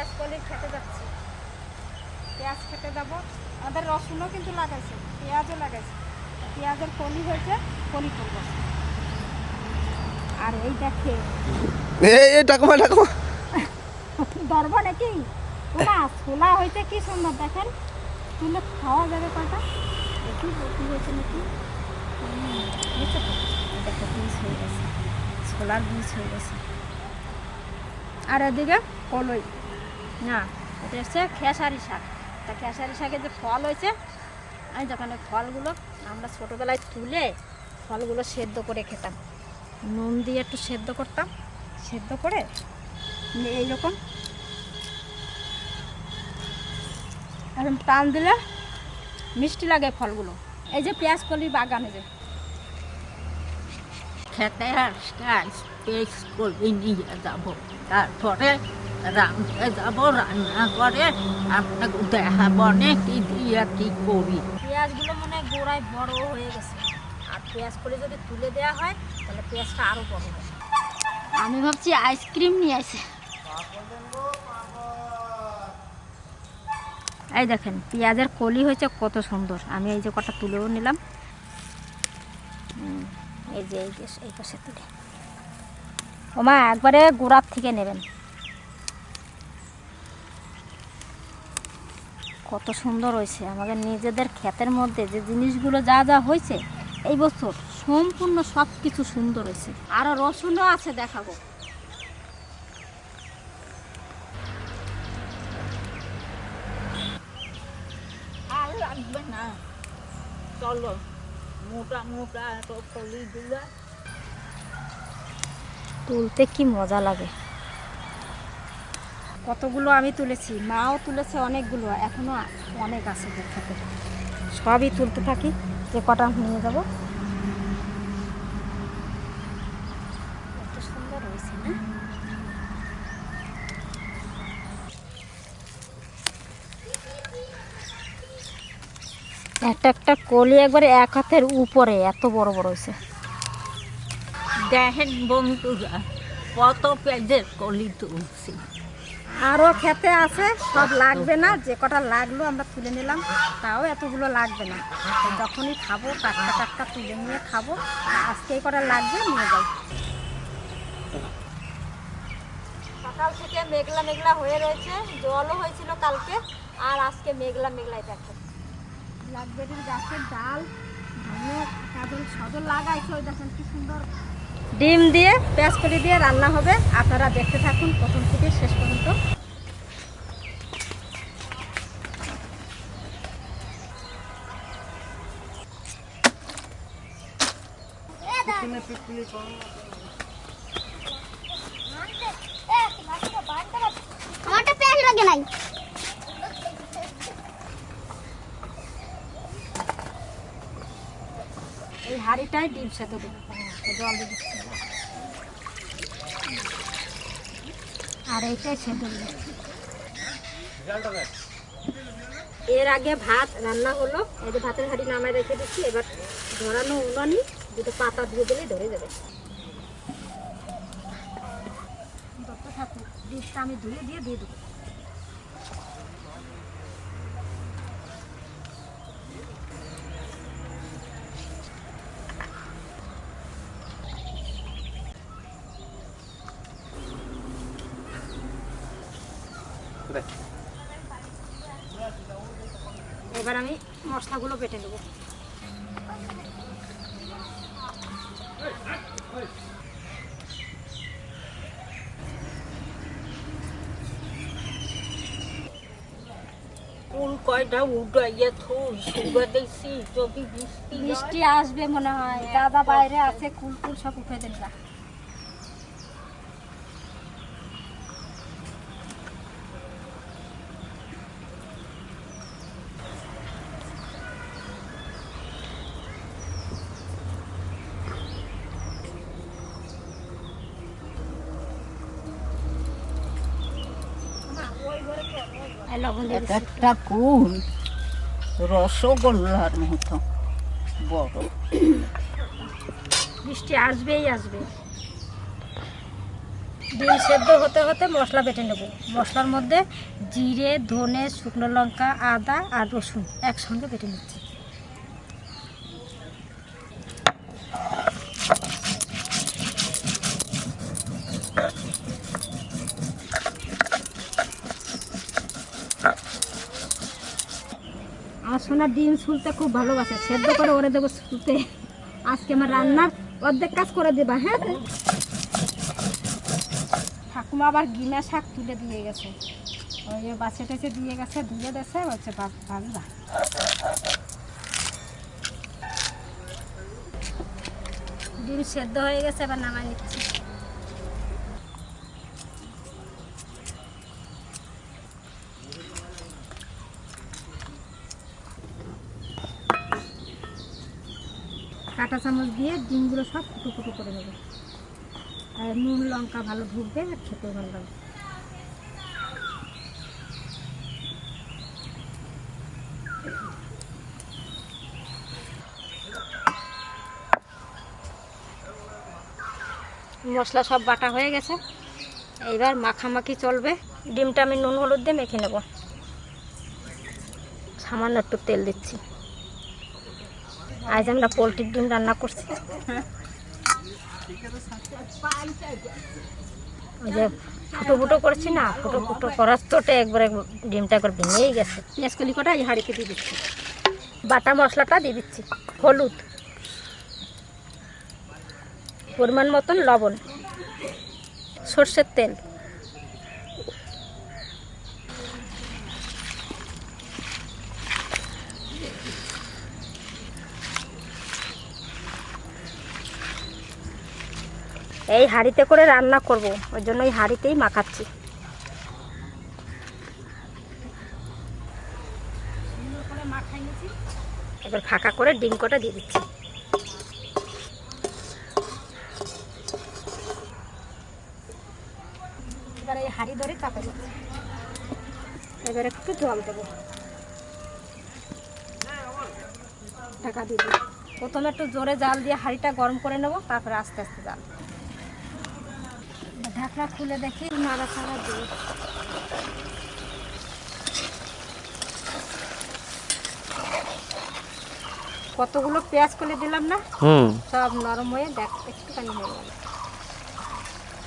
পেঁয়াজ কলি খেতে যাচ্ছি। পেঁয়াজ খেতে যাব। আমাদের রসুনও কিন্তু লাগাইছে পেঁয়াজও লাগাইছে। পেঁয়াজের কলি হয়েছে কলি করব। আর এই দেখে এই ধরবো নাকি? ওটা ছোলা হয়েছে কি সুন্দর দেখেন। তুলে খাওয়া যাবে কটা দেখি কি হয়েছে নাকি? দেখো বীজ হয়ে গেছে। ছোলার বীজ হয়ে গেছে। আর এদিকে কলই। না, এটা হচ্ছে খেসারি শাক। তা খেসারি শাকের যে ফল হয়েছে, আমি যখন ফলগুলো আমরা ছোটোবেলায় তুলে ফলগুলো সেদ্ধ করে খেতাম, নুন দিয়ে একটু সেদ্ধ করতাম, সেদ্ধ করে এইরকম এরকম টান দিলে মিষ্টি লাগে ফলগুলো। এই যে পেঁয়াজ কলির বাগানে যে। খেতে আসতে পেস করে নিয়ে যাব। তারপরে রাঁধতে যাব রান্না করে আপনাকে দেখাবো না কি দিয়ে কি করি। পেঁয়াজগুলো মনে হয় গোড়ায় বড় হয়ে গেছে। আর পেঁয়াজ করে যদি তুলে দেওয়া হয় তাহলে পেঁয়াজটা আরও বড় হবে। আমি ভাবছি আইসক্রিম নিয়ে আসে। এই দেখেন পেঁয়াজের কলি হয়েছে কত সুন্দর। আমি এই যে কটা তুলেও নিলাম। এই যে এই যে এই পাশে তুলে। ওমা একবারে গোড়ার থেকে নেবেন। কত সুন্দর হয়েছে। আমাদের নিজেদের ক্ষেতের মধ্যে যে জিনিসগুলো যা যা হয়েছে এই বছর সম্পূর্ণ সব কিছু সুন্দর হয়েছে। আরও রসুনও আছে দেখাবো। আর লাগবে না। চলো মোটা মোটা এত তুলতে কি মজা লাগে। কতগুলো আমি তুলেছি, মাও তুলেছে অনেকগুলো, এখনও অনেক আছে খেতে সবই তুলতে থাকি, যে কটা নিয়ে যাব। একটা একটা কলি একবারে এক হাতের উপরে, এত বড় বড় হয়েছে। দেখেন বন্ধুরা, কত পেজের কলি তুলছি। আরও খেতে আছে সব লাগবে না যে কটা লাগল আমরা তুলে নিলাম তাও এতগুলো লাগবে না। যখনই খাব টাটকা টাটকা তুলে নিয়ে খাব আজকে কটা লাগবে নিয়ে যাই। সকাল থেকে মেঘলা মেঘলা হয়ে রয়েছে জলও হয়েছিল কালকে আর আজকে মেঘলা মেঘলাই দেখে। লাগবেটির গাছের ডাল ধনে কাজল সজল লাগাইছে ওই দেখেন কি সুন্দর। ডিম দিয়ে, পেঁয়াজ কলি দিয়ে রান্না হবে। আপনারা দেখতে থাকুন প্রথম থেকে শেষ পর্যন্ত। এই হাঁড়িটাই ডিম সেদ্ধ দিচ্ছি আর এইটাই সেদ্ধ এর আগে ভাত রান্না হলো। এই যে ভাতের হাঁড়ি নামায় রেখে দিচ্ছি। এবার ধরানো উনানি দুটো পাতা দিয়ে দিলেই ধরে যাবে। থাকুক আমি ধুয়ে দিয়ে দিয়ে দেবো। এবার আমি মশলাগুলো বেটে নেব। ফুল কয়টা উঠাইয়া থুই সুগার দিছি যদি বৃষ্টি বৃষ্টি আসবে মনে হয়। দাদা বাইরে আছে কুল কুল সব উঠে দেন এক একটা কুল রসগোল্লার মতো বড়। বৃষ্টি আসবেই আসবে। ডিম সেদ্ধ হতে হতে মশলা বেটে নেব। মশলার মধ্যে জিরে ধনে শুকনো লঙ্কা আদা আর রসুন একসঙ্গে বেটে নিচ্ছি। সোনা ডিম ছুলতে খুব ভালোবাসে, সেদ্ধ করে ওরে দেবো ছুলতে। আজকে আমার রান্নার অর্ধেক কাজ করে দেবা হ্যাঁ? ঠাকুমা আবার গিনা শাক তুলে দিয়ে গেছে। ওই যে বাছে টেছে দিয়ে গেছে, ধুয়ে দেছে হচ্ছে ভাজবা। ডিম সেদ্ধ হয়ে গেছে, এবার নামাই নিচ্ছি। কাঁটা চামচ দিয়ে ডিমগুলো সব ফুটো ফুটো করে নেবে। আর নুন, লঙ্কা ভালো ঢুকবে, আর খেতেও ভালো লাগবে। মশলা সব বাটা হয়ে গেছে। এইবার মাখামাখি চলবে। ডিমটা আমি নুন, হলুদ দিয়ে মেখে নেব। সামান্য একটু তেল দিচ্ছি। আজ আমরা পোলট্রির ডিম রান্না করছি। ওই যে ফুটো ফুটো করছি না ফুটো ফুটো করার চোটে একবারে ডিমটা একবার ভেঙেই গেছে। পেঁয়াজ কলি কটা এই হাঁড়িতে দিয়ে দিচ্ছি। বাটা মশলাটা দিয়ে দিচ্ছি হলুদ। পরিমাণ মতন লবণ সর্ষের তেল। এই হাঁড়িতে করে রান্না করব ওই জন্য এই হাঁড়িতেই মাখাচ্ছি। এবার ফাঁকা করে ডিম কটা দিয়ে দিচ্ছি। এবার এই হাঁড়ি ধরে চাপা দিচ্ছি। এবার একটু জল দেবো। ঢাকা দিয়ে প্রথমে একটু জোরে জাল দিয়ে হাঁড়িটা গরম করে নেব তারপরে আস্তে আস্তে জাল। ঢাকনা খুলে দেখি নাড়া ছাড়া দিই কতগুলো পেঁয়াজ করে দিলাম না? সব নরম হয়ে দেখ একটুখানি হয়ে গেল।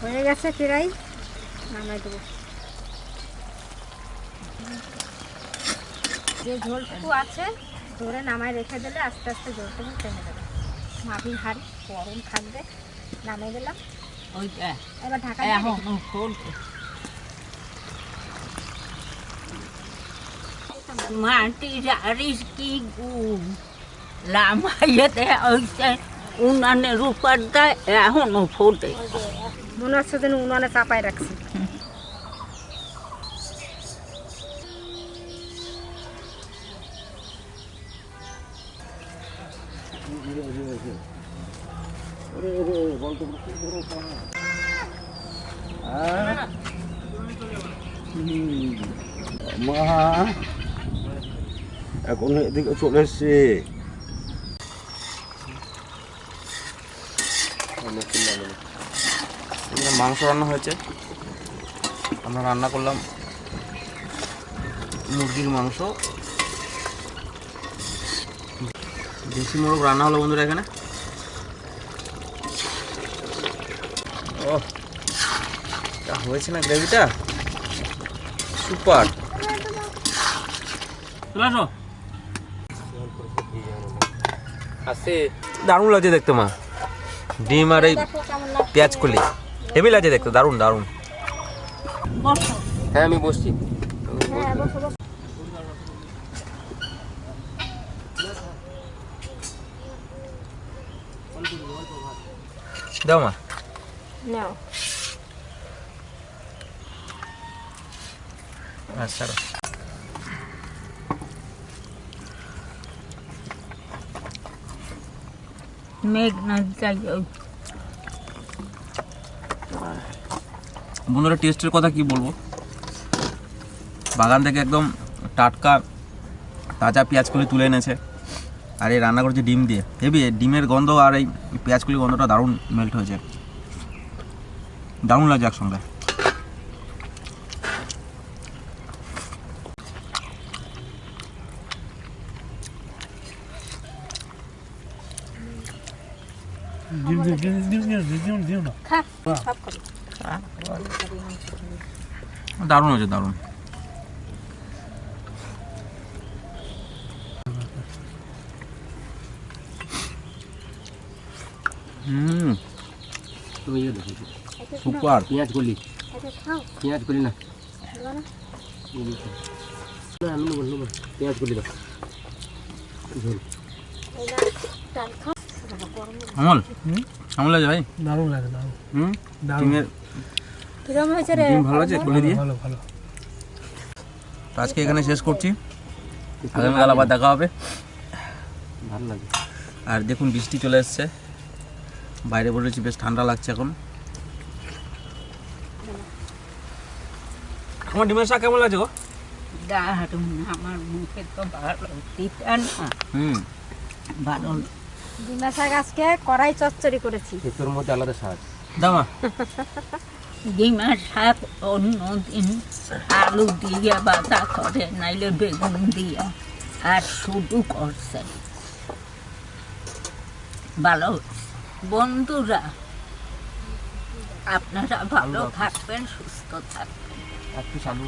হয়ে গেছে প্রায় নামাই দেবো। যে ঝোলটুকু আছে ধরে নামাই রেখে দিলে আস্তে আস্তে ঝোলটুকু টেনে দেবে। মাটি হাড়ি গরম থাকবে নামিয়ে দিলাম। ওইটা এবার ঢাকা এখন কি গুণ? উনানের উপর দেয় এখনও ফোটে। মনে হচ্ছে যেন উনানে চাপায় রাখছি। মা, এখন এদিকে চলে এসছে। মাংস রান্না হয়েছে। আমরা রান্না করলাম মুরগির মাংস। দেশি মোরগ রান্না হলো বন্ধুরা এখানে। ও যা হয়েছে না গ্রেভিটা? সুপার। দারুণ লাগছে দেখতে মা। ডিম আর এই পেঁয়াজ কলি। হেভি লাগছে দেখতে দারুণ দারুণ। হ্যাঁ আমি বসছি। হ্যাঁ বসো বসো দাও মা। নাও আচ্ছা মেঘনা যাই বন্ধুরা টেস্টের কথা কি বলব? বাগান থেকে একদম টাটকা তাজা পেঁয়াজকলি তুলে এনেছে। আর এই রান্না করছে ডিম দিয়ে। হেবি ডিমের গন্ধ আর এই পেঁয়াজকলির গন্ধটা দারুণ মেল্ট হয়েছে। দারুণ লাগছে একসঙ্গে। দারুণ হয়েছে দারুণ। সুপার পেঁয়াজ করলি এটা খাও। পেঁয়াজ করলি না। আমি নেব নেব পেঁয়াজ করলি দাও। আমল? কেমন ভাই? দারুণ লাগে দারুণ। হুম? দারুণ। কিরম হয়েছে রে? ভালো আছে? খুলে দিয়ে? ভালো ভালো। আজকে এখানে শেষ করছি। আগামীকাল আবার দেখা হবে। ভালো লাগে। আর দেখুন বৃষ্টি চলে এসছে। বাইরে বলেছি বেশ ঠান্ডা লাগছে এখন। আমার ডিমের শাক কেমন লাগছে গো? দারুণ আমার মুখে তো ভালো না। হুম। ভালো ডিমা শাক আজকে কড়াই চচ্চড়ি করেছি। তোর মধ্যে আলাদা স্বাদ দামা ডিমের শাক অন্য দিন আলু দিয়ে বাঁধা করে নাইলে বেগুন দিয়ে। আর শুধু করছে। ভালো বন্ধুরা আপনারা ভালো। থাকবেন সুস্থ থাকবেন। 아, 그 잔우.